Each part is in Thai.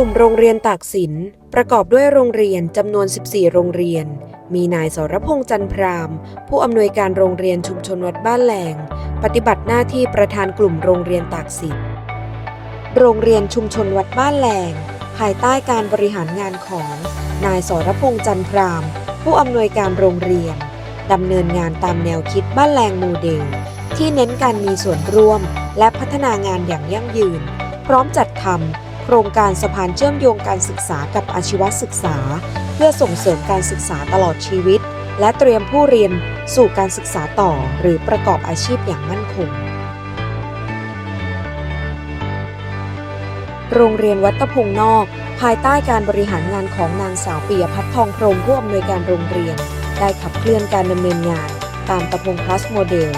ลุ่มโรงเรียนตากสิน ประกอบด้วยโรงเรียนจำนวน 14 โรงเรียน มีนายสรพงษ์จันพราม ผู้อำนวยการโรงเรียนชุมชนวัดบ้านแหลงปฏิบัติหน้าที่ประธานกลุ่มโรงเรียนตากสิน โรงเรียนชุมชนวัดบ้านแหลงภายใต้การบริหารงานของ นายสรพงษ์จันพราม ผู้อำนวยการโรงเรียนดำเนินงานตามแนวคิดบ้านแหลงโมเดล ที่เน้นการมีส่วนร่วม และพัฒนางานอย่างยั่งยืน พร้อมจัดทำ โครงการสะพานเชื่อมโยงการศึกษากับอาชีวศึกษา เพื่อส่งเสริมการศึกษาตลอดชีวิต และเตรียมผู้เรียนสู่การศึกษาต่อหรือประกอบอาชีพอย่างมั่นคง โรงเรียนวัดตะพงนอก ภายใต้การบริหารงานของนางสาวปียพัฒน์ทองพรมผู้อำนวยการโรงเรียน ได้ขับเคลื่อนการดำเนินงาน ตามตะพงพลัสโมเดล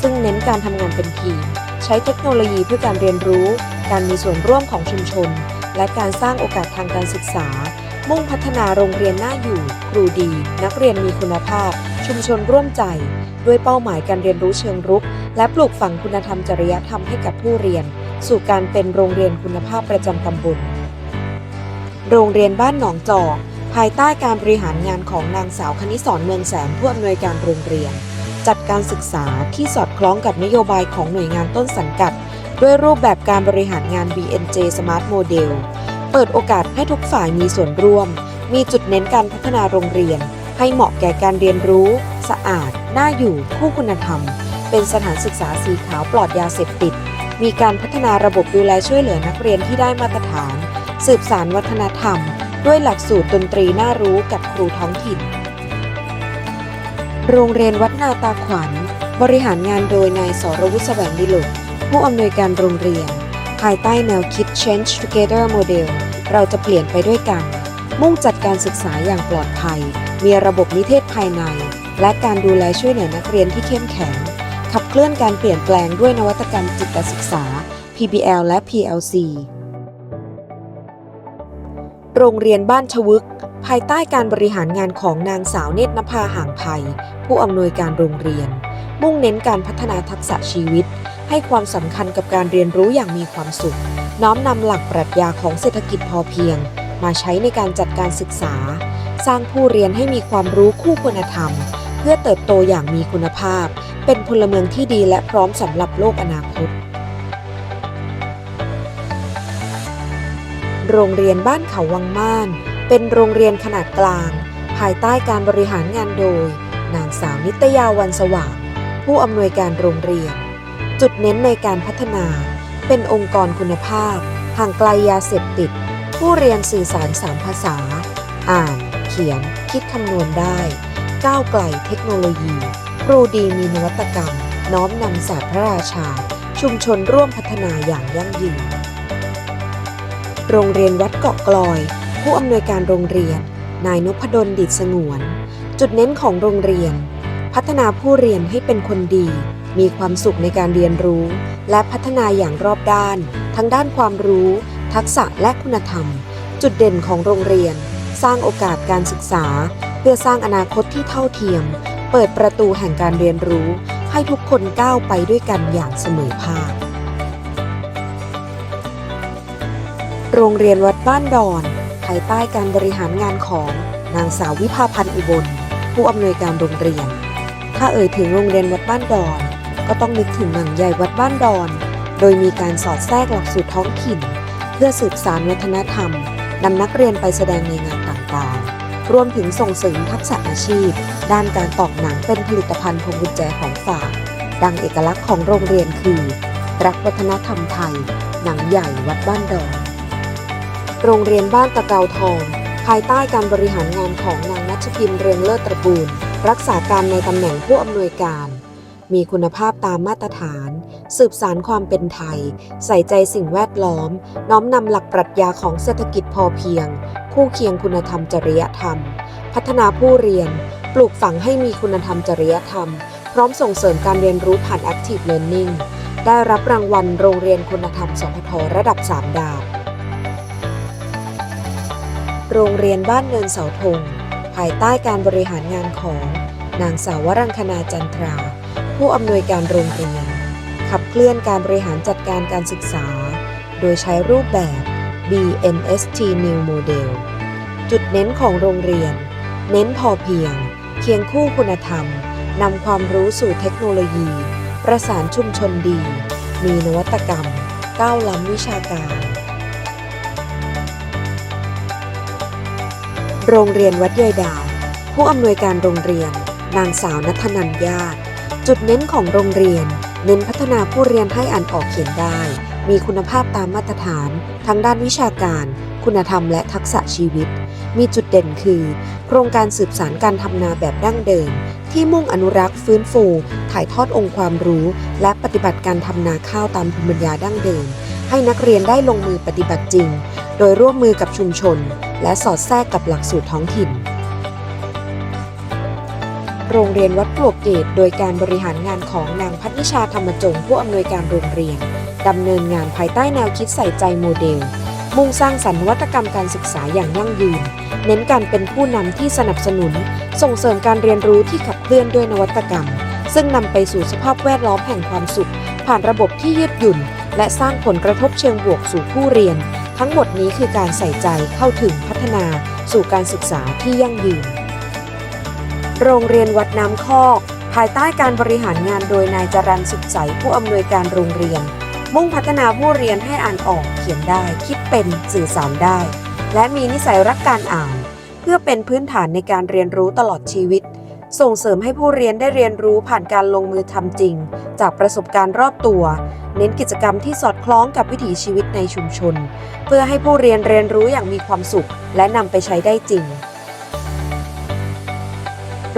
ซึ่งเน้นการทำงานเป็นทีม ใช้เทคโนโลยีเพื่อการเรียนรู้ การมีส่วนร่วมของชุมชน และการสร้างโอกาสทางการศึกษา มุ่งพัฒนาโรงเรียนน่าอยู่ ครูดี นักเรียนมีคุณภาพ ชุมชนร่วมใจ ด้วยเป้าหมายการเรียนรู้เชิงรุก และปลูกฝังคุณธรรมจริยธรรมให้กับผู้เรียน สู่การเป็นโรงเรียนคุณภาพประจำตำบล โรงเรียนบ้านหนองจอกภายใต้การบริหารงานของนางสาวคณิสรเมืองแสนผู้อำนวยการโรงเรียน จัดการศึกษาที่สอดคล้องกับนโยบายของหน่วยงานต้นสังกัด ด้วยรูปแบบการบริหารงาน BNJ Smart Model เปิดโอกาสให้ทุกฝ่ายมีส่วนร่วม มีจุดเน้นการพัฒนาโรงเรียน ให้เหมาะแก่การเรียนรู้ สะอาด น่าอยู่ คู่คุณธรรม เป็นสถานศึกษาสีขาวปลอดยาเสพติด มีการพัฒนาระบบดูแลช่วยเหลือนักเรียนที่ได้มาตรฐาน สืบสารวัฒนธรรม ด้วยหลักสูตรดนตรีน่ารู้กับครูท้องถิ่น โรงเรียนวัดนาตาขวัญ บริหารงานโดยนายสรวุฒิแสวงดิลก ผู้อำนวยการโรงเรียน ภายใต้แนวคิด Change Together Model เราจะเปลี่ยนไปด้วยกัน มุ่งจัดการศึกษาอย่างปลอดภัย มีระบบนิเทศภายใน และการดูแลช่วยเหลือนักเรียนที่เข้มแข็ง ขับเคลื่อนการเปลี่ยนแปลงด้วยนวัตกรรมจิตศึกษา PBL และ PLC โรงเรียนบ้านชวึก ภายใต้การบริหารงานของนางสาวเนตรนภาห่างไทยผู้อำนวยการโรงเรียน มุ่งเน้นการพัฒนาทักษะชีวิต ให้ความสำคัญกับการเรียนรู้อย่างมีความสุข น้อมนำหลักปรัชญาของเศรษฐกิจพอเพียง มาใช้ในการจัดการศึกษา สร้างผู้เรียนให้มีความรู้คู่คุณธรรม เพื่อเติบโตอย่างมีคุณภาพ เป็นพลเมืองที่ดีและพร้อมสำหรับโลกอนาคต โรงเรียนบ้านเขาวังม่าน เป็นโรงเรียนขนาดกลาง ภายใต้การบริหารงานโดย นางสาวนิตยาวันสว่าง ผู้อำนวยการโรงเรียน จุดเน้นในการพัฒนา เป็นองค์กรคุณภาพ ห่างไกลยาเสพติด ผู้เรียนสื่อสารสามภาษา อ่าน เขียน คิดคำนวณได้ ก้าวไกลเทคโนโลยี ครูดีมีนวัตกรรม น้อมนำศาสตร์พระราชา ชุมชนร่วมพัฒนาอย่างยั่งยืน โรงเรียนวัดเกาะกลอย ผู้อำนวยการโรงเรียน นายนพดลดิษสงวน จุดเน้นของโรงเรียน พัฒนาผู้เรียนให้เป็นคนดี มีความสุขในการเรียนรู้ และพัฒนาอย่างรอบด้าน ทั้งด้านความรู้ ทักษะและคุณธรรม จุดเด่นของโรงเรียน สร้างโอกาสการศึกษา เพื่อสร้างอนาคตที่เท่าเทียม เปิดประตูแห่งการเรียนรู้ ให้ทุกคนก้าวไปด้วยกันอย่างเสมอภาคโรงเรียนวัดบ้านดอนภายใต้การบริหารงานของนางสาววิภาพันธ์อุบล ผู้อำนวยการโรงเรียน ถ้าเอ่ยถึงโรงเรียนวัดบ้านดอน ก็ต้องนึกถึงหนังใหญ่วัดบ้านดอน โดยมีการสอดแทรกหลักสูตรท้องถิ่น เพื่อสืบสานวัฒนธรรมนำนักเรียนไปแสดงในงานต่างๆ รวมถึงส่งเสริมทักษะอาชีพ ด้านการตอกหนังเป็นผลิตภัณฑ์พวงกุญแจของฝาก ดังเอกลักษณ์ของโรงเรียนคือ รักวัฒนธรรมไทย หนังใหญ่วัดบ้านดอน โรงเรียนบ้านตะเกาทอง ภายใต้การบริหารงานของนางนัชพิมเรืองเลิศตระกูล รักษาการในตำแหน่งผู้อำนวยการ มีคุณภาพตามมาตรฐาน สืบสารความเป็นไทย ใส่ใจสิ่งแวดล้อม น้อมนำหลักปรัชญาของเศรษฐกิจพอเพียง คู่เคียงคุณธรรมจริยธรรม พัฒนาผู้เรียน ปลูกฝังให้มีคุณธรรมจริยธรรม พร้อมส่งเสริมการเรียนรู้ผ่าน Active Learning ได้รับรางวัลโรงเรียนคุณธรรมสพทระดับ 3 ดาว โรงเรียนบ้านเนินเสาธง ภายใต้การบริหารงานของนางสาววรังคณาจันทรา ผู้อำนวยการโรงเรียน ขับเคลื่อนการบริหารจัดการการศึกษา โดยใช้รูปแบบ BNST New Model จุดเน้นของโรงเรียน เน้นพอเพียง เคียงคู่คุณธรรม นำความรู้สู่เทคโนโลยี ประสานชุมชนดี มีนวัตกรรม ก้าวล้ำวิชาการ โรงเรียนวัดยายดาว ผู้อำนวยการโรงเรียน นางสาวนัทนันญาติ จุดเน้นของโรงเรียน เน้นพัฒนาผู้เรียนให้อ่านออกเขียนได้ มีคุณภาพตามมาตรฐาน ทั้งด้านวิชาการ คุณธรรมและทักษะชีวิต มีจุดเด่นคือ โครงการสืบสารการทำนาแบบดั้งเดิม ที่มุ่งอนุรักษ์ฟื้นฟู ถ่ายทอดองค์ความรู้ และปฏิบัติการทำนาข้าวตามภูมิปัญญาดั้งเดิม ให้นักเรียนได้ลงมือปฏิบัติจริง โดยร่วมมือกับชุมชน และสอดแทรกกับหลักสูตรท้องถิ่น โรงเรียนวัดปลวกเกต โดยการบริหารงานของนางพัฒนิชาธรรมจงผู้อำนวยการโรงเรียนดำเนินงานภายใต้แนวคิดใส่ใจโมเดล มุ่งสร้างสรรค์วัตกรรมการศึกษาอย่างยั่งยืน เน้นการเป็นผู้นำที่สนับสนุน ส่งเสริมการเรียนรู้ที่ขับเคลื่อนด้วยนวัตกรรม ซึ่งนำไปสู่สภาพแวดล้อมแห่งความสุข ผ่านระบบที่ยืดหยุ่น และสร้างผลกระทบเชิงบวกสู่ผู้เรียน ทั้งหมดนี้คือการใส่ใจเข้าถึงพัฒนาสู่การศึกษาที่ยั่งยืน โรงเรียนวัดน้ำคอก ภายใต้การบริหารงานโดยนายจรันสุขใสผู้อำนวยการโรงเรียน มุ่งพัฒนาผู้เรียนให้อ่านออกเขียนได้ คิดเป็นสื่อสารได้ และมีนิสัยรักการอ่าน เพื่อเป็นพื้นฐานในการเรียนรู้ตลอดชีวิต ส่งเสริมให้ผู้เรียนได้เรียนรู้ผ่านการลงมือทำจริง จากประสบการณ์รอบตัว เน้นกิจกรรมที่สอดคล้องกับวิถีชีวิตในชุมชน เพื่อให้ผู้เรียนเรียนรู้อย่างมีความสุข และนำไปใช้ได้จริง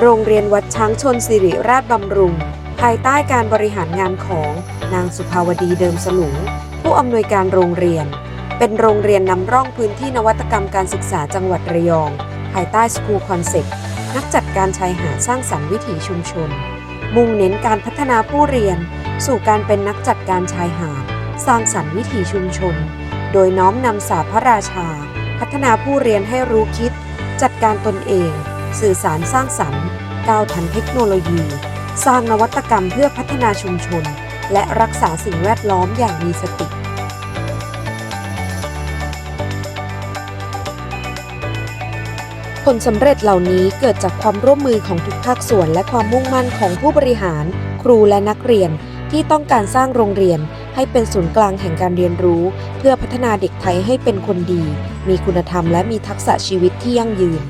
โรงเรียนวัดช้างชนสิริราชบำรุง ภายใต้การบริหารงานของนางสุภาวดีเดิมสลุง ผู้อำนวยการโรงเรียน เป็นโรงเรียนนำร่องพื้นที่นวัตกรรมการศึกษาจังหวัดระยอง ภายใต้สกูคอนเซ็ปต์ นักจัดการชายหาดสร้างสรรค์วิถีชุมชน มุ่งเน้นการพัฒนาผู้เรียน สู่การเป็นนักจัดการชายหาด สร้างสรรค์วิถีชุมชน โดยน้อมนำศาสตร์พระราชา พัฒนาผู้เรียนให้รู้คิด จัดการตนเอง สื่อสารสร้างสรรค์ ก้าวทันเทคโนโลยี สร้างนวัตกรรมเพื่อพัฒนาชุมชน และรักษาสิ่งแวดล้อมอย่างมีสติ ผลสำเร็จเหล่านี้เกิดจากความร่วมมือของทุกภาคส่วน และความมุ่งมั่นของผู้บริหาร ครูและนักเรียน ที่ต้องการสร้างโรงเรียน ให้เป็นศูนย์กลางแห่งการเรียนรู้ เพื่อพัฒนาเด็กไทยให้เป็นคนดี มีคุณธรรมและมีทักษะชีวิตที่ยั่งยืน